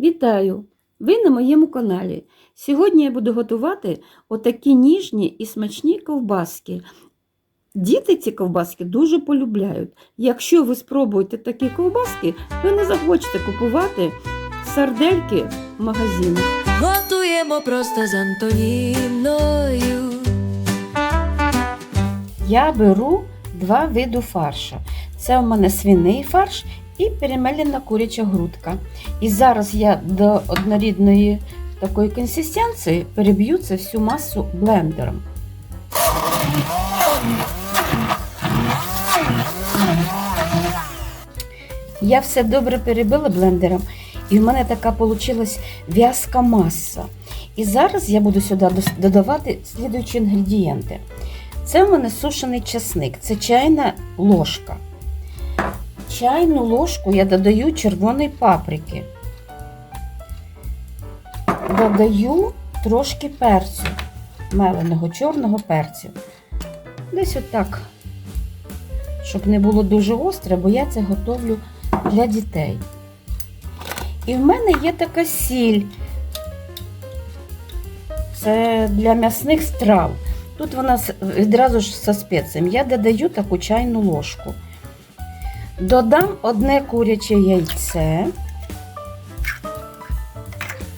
Вітаю! Ви на моєму каналі. Сьогодні я буду готувати отакі ніжні і смачні ковбаски. Діти ці ковбаски дуже полюбляють. Якщо ви спробуєте такі ковбаски, ви не захочете купувати сардельки в магазинах. Готуємо просто з Антоніною. Я беру два види фарша. Це у мене свиний фарш і перемелена куряча грудка. І зараз я до однорідної такої консистенції переб'ю це всю масу блендером. Я все добре перебила блендером, і в мене така вийшла в'язка маса. І зараз я буду сюди додавати слідуючі інгредієнти. Це в мене сушений часник, це чайна ложка. Чайну ложку я додаю червоної паприки. Додаю трошки перцю, меленого чорного перцю. Десь отак, щоб не було дуже гостре, бо я це готовлю для дітей. І в мене є така сіль. Це для м'ясних страв. Тут вона відразу ж зі спеціями. Я додаю таку чайну ложку. Додам одне куряче яйце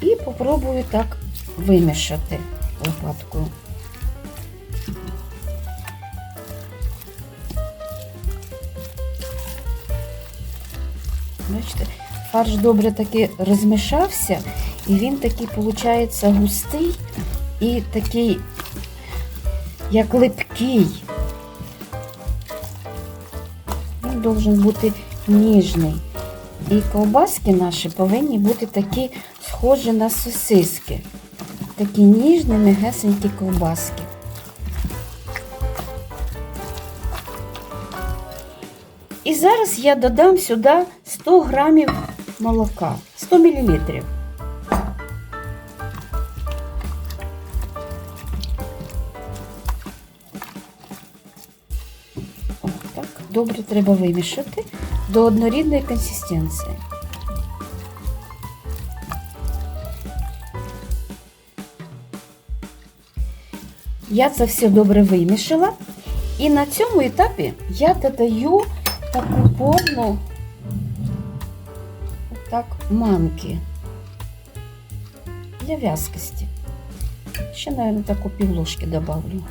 і попробую так вимішати лопаткою. Бачите, фарш добре таки розмішався, і він такий, виходить, густий і такий, як липкий. Должен бути ніжний. І ковбаски наші повинні бути такі схожі на сосиски. Такі ніжні, м'ягесенькі ковбаски. І зараз я додам сюди 100 грамів молока, 100 мл. Добре треба вимішати до однорідної консистенції. Я це все добре вимішала. І на цьому етапі я додаю таку повну так, манки для в'язкості. Ще, мабуть, таку півложки добавлю.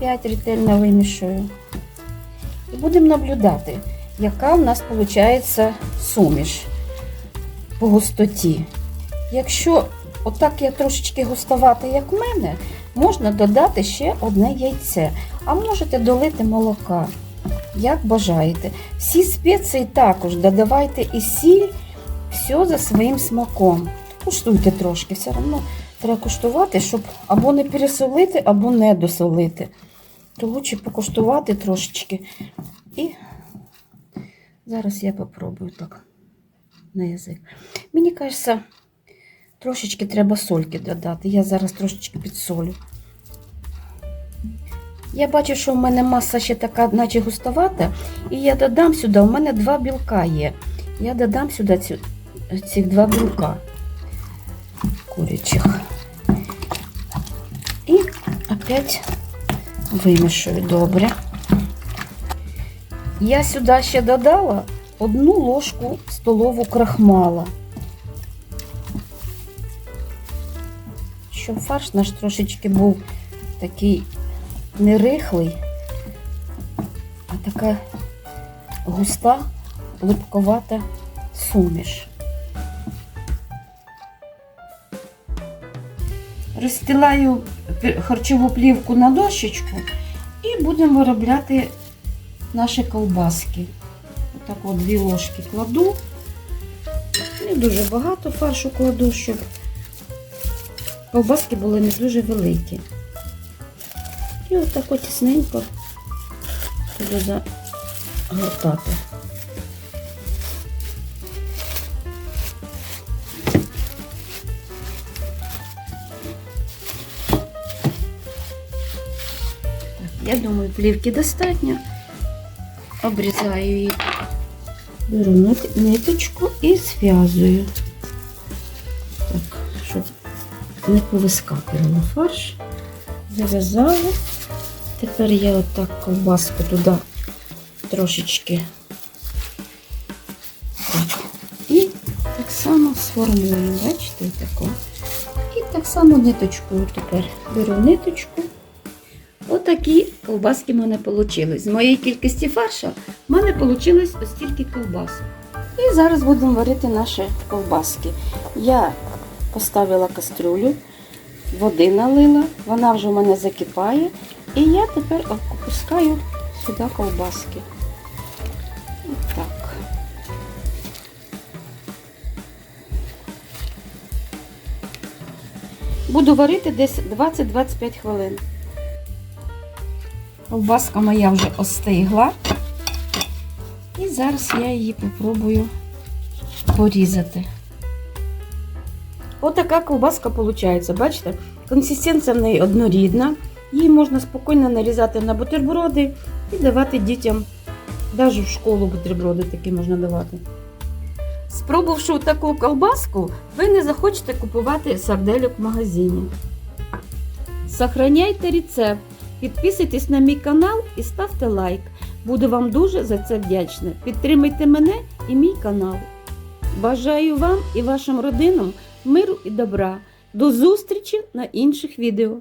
І опять ретельно вимішую. І будемо наблюдати, яка у нас виходить суміш по густоті. Якщо отак я трошечки густовата, як в мене, можна додати ще одне яйце, а можете долити молока, як бажаєте. Всі спеції також додавайте і сіль, все за своїм смаком. Куштуйте трошки, все одно треба куштувати, щоб або не пересолити, або не досолити. То лучше покуштувати трошечки. І зараз я попробую так на язик. Мені кажеться, трошечки треба сольки додати. Я зараз трошечки підсолю. Я бачу, що в мене маса ще така, наче густовата, і я додам сюди, у мене два білка є. Я додам сюди цю, цих два білка курячих. І опять вимішую добре. Я сюди ще додала одну ложку столову крахмала. Щоб фарш наш трошечки був такий не рихлий, а така густа, липковата суміш. Розстилаю харчову плівку на дощечку і будемо виробляти наші ковбаски. Отак от дві ложки кладу. Не дуже багато фаршу кладу, щоб ковбаски були не дуже великі. І отак от тісненько туди загортати. Я думаю, плівки достатньо. Обрізаю її беру ниточку і зв'язую. Так, щоб не повискакувало фарш. Зав'язала. Тепер я отак ковбаску туди трошечки. Так. І так само сформую, бачите, таку. І так само ниточкою тепер беру ниточку. Отакі ковбаски в мене вийшли. З моєї кількості фарша в мене вийшло ось стільки ковбасок. І зараз будемо варити наші ковбаски. Я поставила кастрюлю, води налила, вона вже в мене закипає. І я тепер опускаю сюди ковбаски. Буду варити десь 20-25 хвилин. Ковбаска моя вже остигла. І зараз я її попробую порізати. Отака ковбаска виходить, бачите? Консистенція в неї однорідна. Її можна спокійно нарізати на бутерброди і давати дітям. Навіть в школу бутерброди такі можна давати. Спробувавши таку колбаску, ви не захочете купувати сардельок в магазині. Сохраняйте рецепт, підписуйтесь на мій канал і ставте лайк. Буду вам дуже за це вдячна. Підтримайте мене і мій канал. Бажаю вам і вашим родинам миру і добра. До зустрічі на інших відео.